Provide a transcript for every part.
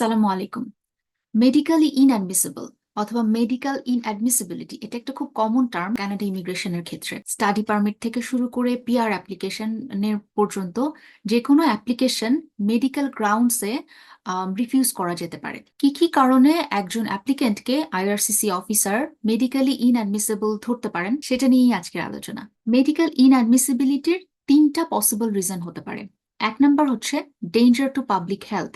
সালামু আলাইকুম। Medically inadmissible অথবা মেডিকেল ইনঅ্যাডমিসিবিলিটি এটা একটা খুব কমন টার্ম কানাডা ইমিগ্রেশনের ক্ষেত্রে। স্টাডি পারমিট থেকে শুরু করে পিআর অ্যাপ্লিকেশনের পর্যন্ত যে কোনো অ্যাপ্লিকেশন মেডিকেল গ্রাউন্ডসে রিফিউজ করা যেতে পারে। কি কি কারণে একজন অ্যাপ্লিকেন্টকে আইআরসিসি অফিসার মেডিকেলি ইনঅ্যাডমিসিবল ধরতে পারেন, সেটা নিয়েই আজকের আলোচনা। মেডিকেল ইনঅ্যাডমিসিবিলিটির তিনটা পসিবল রিজন হতে পারে। এক নম্বর হচ্ছে danger to public health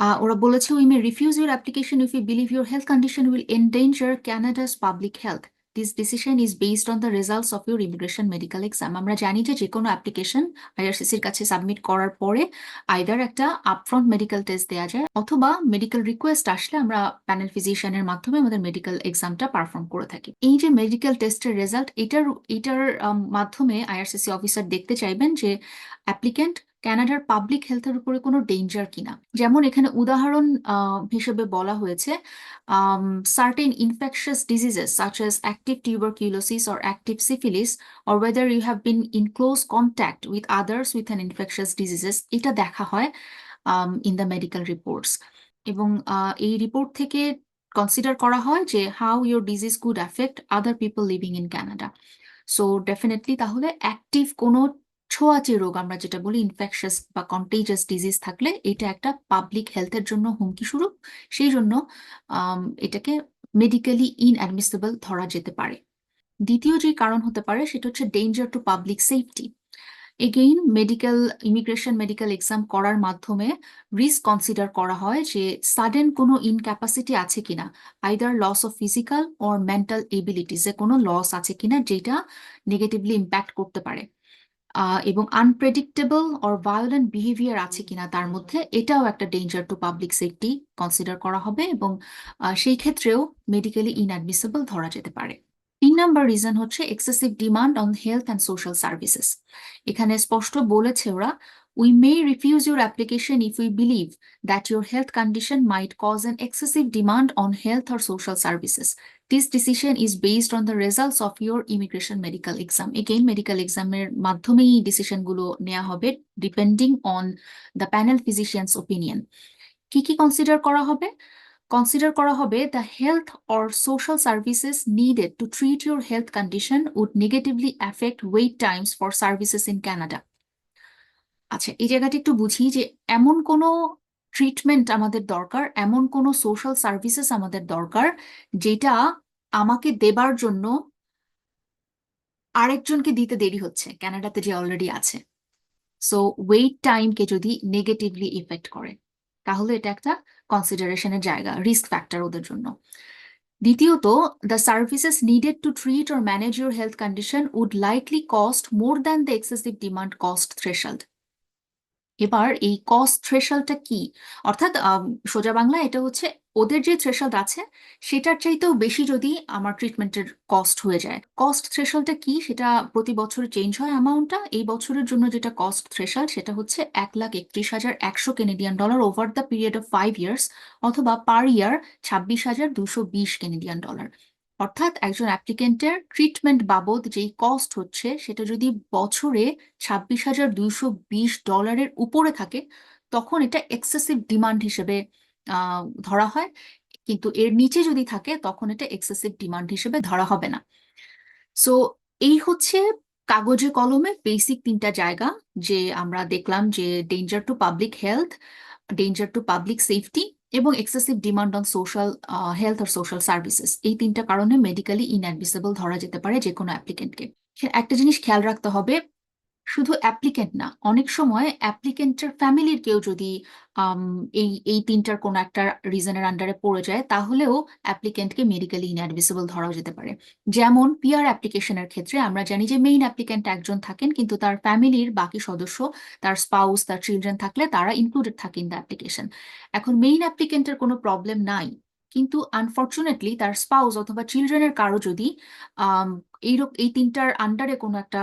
ah, ওরা বলেছে we may refuse your application if you believe your health condition will endanger Canada's public health this decision is based on the results of your immigration medical exam আমরা জানি যে যে কোনো application আইআরসিসির কাছে submit করার পরে আইদার একটা upfront medical test দেওয়া যায় অথবা মেডিকেল রিকোয়েস্ট আসলে আমরা প্যানেল ফিজিশিয়ানের মাধ্যমে আমাদের মেডিকেল এক্সামটা পারফর্ম করে থাকি। এই যে মেডিকেল টেস্টের রেজাল্ট এটার এটার মাধ্যমে আইআরসিসি অফিসার দেখতে চাইবেন যে অ্যাপ্লিকেন্ট কানাডার পাবলিক হেলথের উপরে কোনো ডেঞ্জার কিনা? যেমন এখানে উদাহরণ হিসেবে বলা হয়েছে certain infectious diseases such as active tuberculosis or active syphilis or whether you have been in close contact with others with an infectious diseases এটা দেখা হয় ইন দ্য মেডিকেল রিপোর্টস এবং এই রিপোর্ট থেকে কনসিডার করা হয় যে how your disease could affect other people living in Canada so definitely তাহলে অ্যাক্টিভ কোনো ছোঁয়াচে রোগ আমরা যেটা বলি ইনফেকশাস বা কন্টেজাস ডিজিজ থাকলে এটা একটা পাবলিক হেলথের জন্য হুমকি স্বরূপ। সেই জন্য এটাকে মেডিকেলি ইনঅ্যাডমিসিবল ধরা যেতে পারে। দ্বিতীয় যে কারণ হতে পারে, সেটা হচ্ছে danger to public safety again medical immigration medical exam করার মাধ্যমে রিস্ক কনসিডার করা হয় যে সাডেন কোনো ইনক্যাপাসিটি আছে কিনা either loss of physical or mental এবিলিটিসে কোনো লস আছে কিনা, যেটা নেগেটিভলি ইম্প্যাক্ট করতে পারে। এবং আনপ্রেডিক্টেবল অর ভায়োলেন্ট বিহেভিয়ার আছে কিনা তার মধ্যে এটাও একটা danger to public safety consider করা হবে এবং সেই ক্ষেত্রেও মেডিকেলি ইনঅ্যাডমিসেবল ধরা যেতে পারে। তিন নাম্বার রিজন হচ্ছে excessive demand on health and social services এখানে স্পষ্ট বলেছে ওরা we may refuse your application if we believe that your health condition might cause an excessive demand on health or social services This decision is based on the results of your immigration medical exam. Again, medical exam এর মাধ্যমেই ডিসিশনগুলো নেওয়া হবে depending on the panel physician's opinion কি কি consider করা হবে consider করা হবে the health or social services needed to treat your health condition would negatively affect wait times for services in Canada আচ্ছা এই জায়গাটা একটু বুঝি যে এমন কোনো ট্রিটমেন্ট আমাদের দরকার, এমন কোনো সোশ্যাল সার্ভিসেস আমাদের দরকার যেটা আমাকে দেবার জন্য আরেকজনকে দিতে দেরি হচ্ছে কানাডাতে যে অলরেডি আছে। সো ওয়েট টাইমকে যদি নেগেটিভলি ইফেক্ট করে, তাহলে এটা একটা কনসিডারেশনের জায়গা রিস্ক ফ্যাক্টর ওদের জন্য। দ্বিতীয়ত the services needed to treat or manage your health condition would likely cost more than the excessive demand cost threshold এবার এই কস্ট থ্রেশালটা কি? অর্থাৎ সোজা বাংলা এটা হচ্ছে ওদের যে থ্রেশাল্ড আছে, সেটার চাইতেও বেশি যদি আমার ট্রিটমেন্টের কস্ট হয়ে যায়। কস্ট থ্রেশালটা কি? সেটা প্রতি বছর চেঞ্জ হয় অ্যামাউন্টটা এই বছরের জন্য যেটা কস্ট থ্রেশাল্ড সেটা হচ্ছে এক লাখ একত্রিশ হাজার একশো Canadian dollar over the period of five years অথবা পার ইয়ার ছাব্বিশ হাজার দুশো বিশ কেনেডিয়ান ডলার অর্থাৎ একজন অ্যাপ্লিকেন্টের ট্রিটমেন্ট বাবদ যেই কস্ট হচ্ছে, সেটা যদি বছরে ছাব্বিশ হাজার দুইশো বিশ ডলারের উপরে থাকে, তখন এটা এক্সেসিভ ডিমান্ড হিসেবে ধরা হয়। কিন্তু এর নিচে যদি থাকে, তখন এটা এক্সেসিভ ডিমান্ড হিসেবে ধরা হবে না। সো এই হচ্ছে কাগজে কলমে বেসিক তিনটা জায়গা, যে আমরা দেখলাম যে danger to public health danger to public safety এবং excessive demand on social health R social services এই তিনটা কারণে মেডিকেলি ইনঅ্যাডমিসেবল ধরা যেতে পারে যে কোনো অ্যাপ্লিকেন্টকে একটা জিনিস খেয়াল রাখতে হবে শুধু অ্যাপ্লিকেন্ট না, অনেক সময় অ্যাপ্লিকেন্টের ফ্যামিলির কেউ যদি এই এই তিনটার কোনো একটা রিজনের আন্ডারে পড়ে যায়, তাহলেও অ্যাপ্লিকেন্টকে মেডিকেলি ইনঅ্যাডমিসিবল ধরাও যেতে পারে। যেমন পিআর অ্যাপ্লিকেশনের ক্ষেত্রে আমরা জানি যে মেইন অ্যাপ্লিকেন্ট একজন থাকেন, কিন্তু তার ফ্যামিলির বাকি সদস্য, তার স্পাউস তার চিলড্রেন থাকলে তারা ইনক্লুডেড থাকে ইন দ্য অ্যাপ্লিকেশন এখন মেইন অ্যাপ্লিকেন্টের কোনো প্রবলেম নাই কিন্তু আনফর্চুনেটলি তার স্পাউস অথবা চিলড্রেনের কারও যদি এই এই তিনটার আন্ডারে কোনো একটা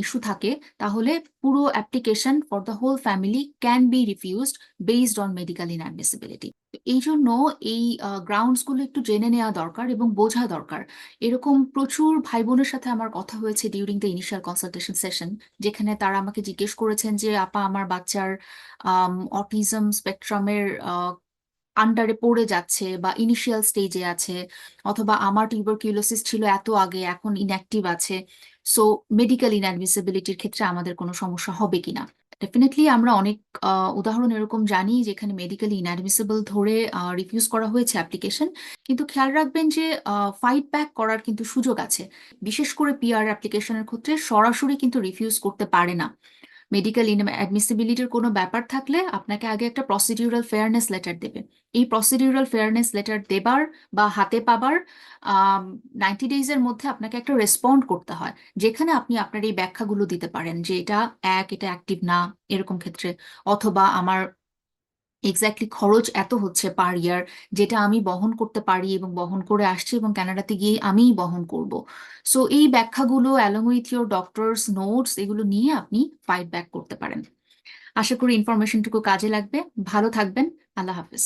ইস্যু থাকে, তাহলে পুরো application for the whole family can be refused based on medical inadmissibility এই জন্য এই গ্রাউন্ডসগুলো একটু জেনে নেওয়া দরকার এবং বোঝা দরকার। এরকম প্রচুর ভাই বোনের সাথে আমার কথা হয়েছে during the initial consultation session যেখানে তারা আমাকে জিজ্ঞেস করেছেন যে, আপা, আমার বাচ্চার অটিজম স্পেকট্রামের আন্ডারে পড়ে যাচ্ছে বা ইনিশিয়াল স্টেজে আছে, অথবা আমার টিউবারকিউলোসিস ছিল এত আগে, এখন ইনঅ্যাক্টিভ আছে সো মেডিকেল ইনঅ্যাডমিসিবিলিটির ক্ষেত্রে আমাদের কোনো সমস্যা হবে কিনা? ডেফিনেটলি আমরা অনেক উদাহরণ এরকম জানি যেখানে মেডিকেলি ইনঅ্যাডমিসিবল ধরে রিফিউজ করা হয়েছে অ্যাপ্লিকেশন কিন্তু খেয়াল রাখবেন যে ফাইট ব্যাক করার কিন্তু সুযোগ আছে। বিশেষ করে পিআর অ্যাপ্লিকেশনের ক্ষেত্রে সরাসরি কিন্তু রিফিউজ করতে পারে না। মেডিকেল অ্যাডমিসিবিলিটির কোনো ব্যাপার থাকলে আপনাকে আগে একটা প্রসিডিউরাল ফেয়ারনেস লেটার দেবে। এই প্রসিডিউরাল ফেয়ারনেস লেটার দেবার বা হাতে পাবার নাইনটি ডেজের মধ্যে আপনাকে একটা রেসপন্ড করতে হয়, যেখানে আপনি আপনার এই ব্যাখ্যাগুলো দিতে পারেন যে এটা এক, এটা অ্যাক্টিভ না, এরকম ক্ষেত্রে। অথবা আমার এক্স্যাক্টলি খরচ এত হচ্ছে পার ইয়ার যেটা আমি বহন করতে পারি এবং বহন করে আসছি এবং কানাডাতে গিয়ে আমিই বহন করব। সো এই ব্যাখ্যাগুলো along with your doctor's notes এগুলো নিয়ে আপনি ফাইট ব্যাক করতে পারেন। আশা করি ইনফরমেশনটুকু কাজে লাগবে। ভালো থাকবেন। আল্লাহ হাফিজ।